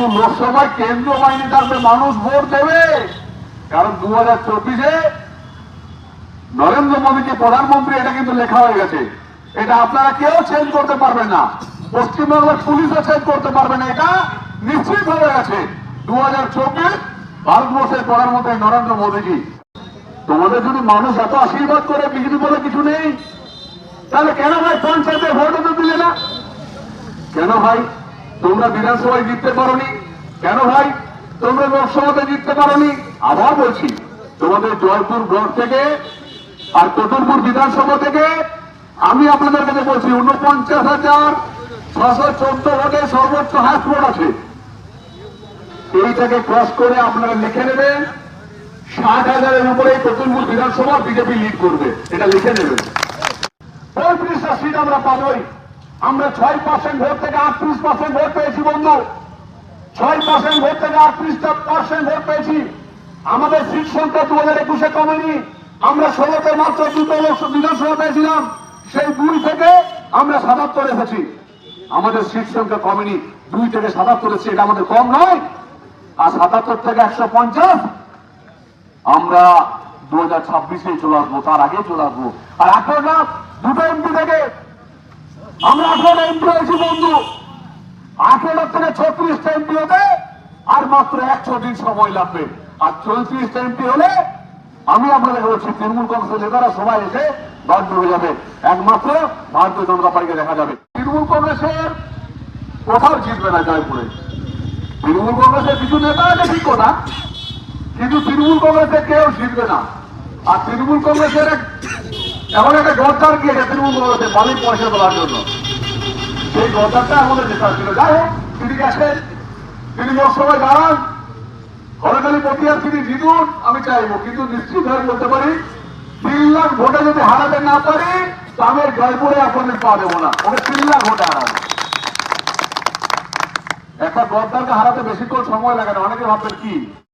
লোকসভায় কেন্দ্রীয় বাহিনী থাকবে, মানুষ ভোট দেবে। কারণ দু হাজার চব্বিশে নরেন্দ্র মোদীকে প্রধানমন্ত্রী, এটা কিন্তু লেখা হয়ে গেছে। এটা আপনারা কেউ চেঞ্জ করতে পারবেন না। পশ্চিমবাংলার পুলিশও চেঞ্জ করতে পারবে না। এটা নিশ্চিত হয়ে গেছে। দু হাজার চব্বিশ ভারতবর্ষের প্রধানমন্ত্রী নরেন্দ্র মোদীজি। তোমাদের যদি মানুষ এত আশীর্বাদ করে, বিজেপি বলে কিছু নেই, তাহলে কেন ভাই পঞ্চায়েতের ভোট দিলে না? কেন ভাই তোমরা বিধানসভায় জিততে পারোনি। কেন ভাই? তোমরা লোকসভাতে জিততে পারোনি। আবার বলছি, তোমাদের জয়পুর ব্লক থেকে আর কতুলপুর বিধানসভা থেকে আমি আপনাদের কাছে বলছি উনপঞ্চাশ হাজার ছশো চোদ্দ ভোটে সর্বোচ্চ হাত ভোট আছে। এইটাকে ক্রস করে আপনারা লিখে নেবেন, ষাট হাজারের উপরে কতুলপুর বিধানসভা বিজেপি লিড করবে। এটা লিখে নেবেন। পঁয়ত্রিশটা সিট আমরা পাবোই। আমরা ছয় পার্সেন্ট ভোট থেকে আটত্রিশ পার্সেন্ট ভোট পেয়েছি, বন্ধু। ছয় পার্সেন্ট ভোট থেকে আটত্রিশটা পার্সেন্ট ভোট পেয়েছি। আমাদের সিট সংখ্যা দু হাজার একুশে কমেনি। আমরা ষোলোতে মাত্র দুটো বিধানসভা পেয়েছিলাম। সেই দুই থেকে আমরা সাতাত্তর এসেছি। আমাদের সিট সংখ্যা কমেনি। দুই থেকে সাতাত্তর এসেছি এটা আমাদের কম নয়। আর সাতাত্তর থেকে একশো পঞ্চাশ। আমরা দু হাজার ছাব্বিশে চলে আসব, তার আগে চলে আসব। আর আঠারোটা দুটো এমপি থেকে আমরা আঠারোটা এমপি হয়েছি বন্ধু আঠারো থেকে ছত্রিশটা এমপি হতে আর মাত্র একশো দিন সময় লাগবে। আর চৌত্রিশটা এমপি হলে আমি আপনাদের বলছি, তৃণমূল কংগ্রেসের নেতারা সবাই এসে বাদ হয়ে যাবে। একমাত্র ভারতীয় জনতা পার্টিকে দেখা যাবে। তৃণমূল কংগ্রেসের কোথাও জিতবে না জয়পুরে। তৃণমূল কংগ্রেসের কিছু নেতা আছে ঠিক কথা কিন্তু তৃণমূল কংগ্রেসের কেউ জিতবে না। আর তৃণমূল কংগ্রেসের এক- এমন একটা গদ্দার গিয়েছে তৃণমূল কংগ্রেসের মালিক পয়সা তোলার জন্য। সেই গদ্দারটা আমাদের নেতা ছিল। যাই হোক, তিনি গেছেন, তিনি লোকসভায় দাঁড়ান। হরকালী পটিয়ার তিনি জিতুন, আমি চাইব, কিন্তু নিশ্চিত হয়ে বলতে পারি, তিন লাখ ভোটে যদি হারাতে না পারি তো আমি আর জয়পুরে আপনাদের পা দেবো না। ওকে তিন লাখ ভোটে হারাবো। একটা গদ্দারকে হারাতে বেশিক্ষণ সময় লাগে না, অনেকে ভাববেন কি?